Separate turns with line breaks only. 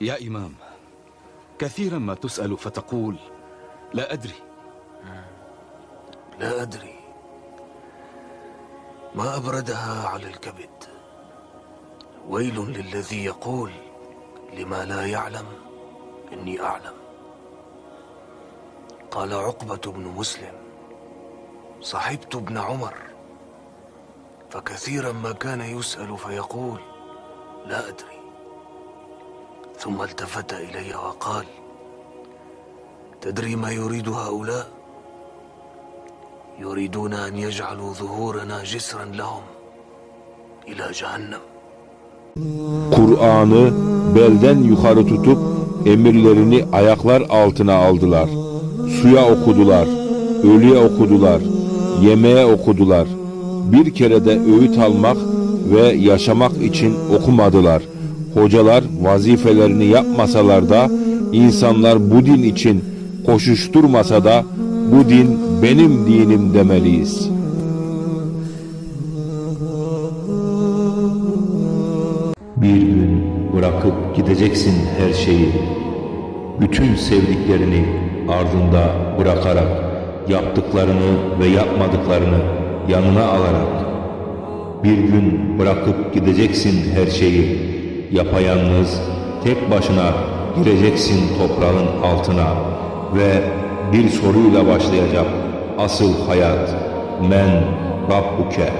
يا إمام كثيرا ما تسأل فتقول لا أدري.
لا أدري. ما أبردها على الكبد. ويل للذي يقول لما لا يعلم إني أعلم. قال عقبة بن مسلم صحبت ابن عمر. فكثيرا ما كان يسأل فيقول لا أدري. ثم التفت إلي وقال تدري ما يريد هؤلاء يريدون أن يجعلوا ظهورنا جسرا لهم إلى جهنم
Kur'an'ı belden yukarı tutup emirlerini ayaklar altına aldılar. Suya okudular, ölüye okudular, yemeğe okudular. Bir kere de öğüt almak ve yaşamak için okumadılar. Hocalar vazifelerini yapmasalar da insanlar bu din için koşuşturmasa da bu din benim dinim demeliyiz.'' Bir gün bırakıp gideceksin her şeyi. Bütün sevdiklerini ardında bırakarak, yaptıklarını ve yapmadıklarını yanına alarak. Bir gün bırakıp gideceksin her şeyi. Yapayalnız, tek başına gireceksin toprağın altına ve bir soruyla başlayacak asıl hayat. Men Rabbuke.